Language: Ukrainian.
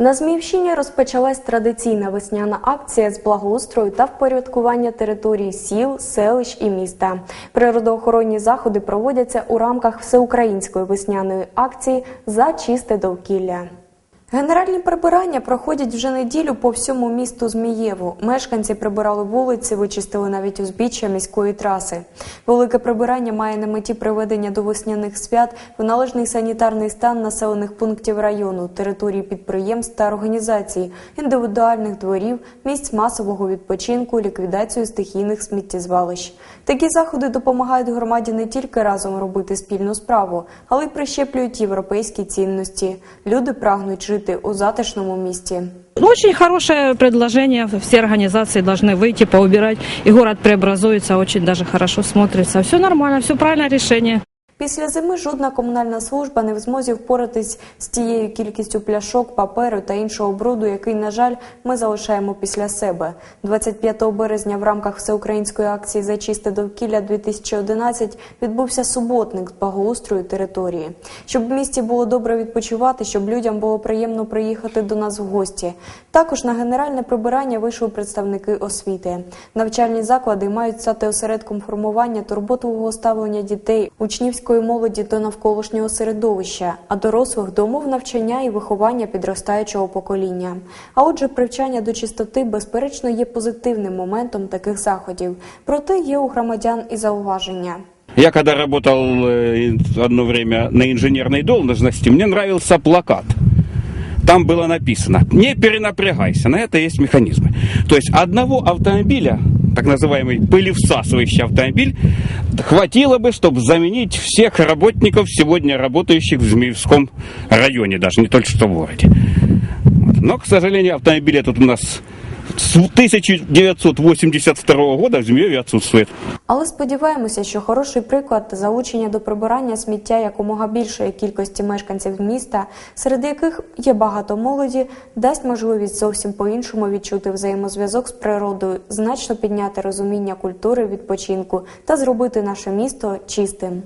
На Зміївщині розпочалась традиційна весняна акція з благоустрою та впорядкування території сіл, селищ і міста. Природоохоронні заходи проводяться у рамках всеукраїнської весняної акції за чисте довкілля. Генеральні прибирання проходять вже неділю по всьому місту Змієву. Мешканці прибирали вулиці, вичистили навіть узбіччя міської траси. Велике прибирання має на меті приведення до весняних свят в належний санітарний стан населених пунктів району, території підприємств та організацій, індивідуальних дворів, місць масового відпочинку, ліквідацію стихійних сміттєзвалищ. Такі заходи допомагають громаді не тільки разом робити спільну справу, але й прищеплюють європейські цінності. Люди прагнуть жити у затишному місті. Ну, Очень хорошее предложение. Все организации должны выйти, поубирать. И город преобразуется, очень даже хорошо смотрится. Все нормально, все правильное решение. Після зими жодна комунальна служба не в змозі впоратись з тією кількістю пляшок, паперу та іншого бруду, який, на жаль, ми залишаємо після себе. 25 березня в рамках всеукраїнської акції за чисте довкілля 2011 відбувся суботник з благоустрою території. Щоб в місті було добре відпочивати, щоб людям було приємно приїхати до нас в гості. Також на генеральне прибирання вийшли представники освіти. Навчальні заклади мають стати осередком формування турботового ставлення дітей, учнівської молоді до навколишнього середовища, а дорослих до умов навчання і виховання підростаючого покоління. А отже, привчання до чистоти, безперечно, є позитивним моментом таких заходів. Проте є у громадян і зауваження. Я когда работал э, одно время на инженерной должности, мне нравился плакат. Там было написано «Не перенапрягайся», на это есть механизмы. То есть одного автомобиля, так называемый пылевсасывающий автомобиль, хватило бы, чтобы заменить всех работников, сегодня работающих в Змеевском районе, даже не только что в городе. Вот. Но, к сожалению, автомобили тут у нас с 1982 года в Змееве отсутствует. Але сподіваємося, що хороший приклад залучення до прибирання сміття якомога більшої кількості мешканців міста, серед яких є багато молоді, дасть можливість зовсім по-іншому відчути взаємозв'язок з природою, значно підняти розуміння культури відпочинку та зробити наше місто чистим.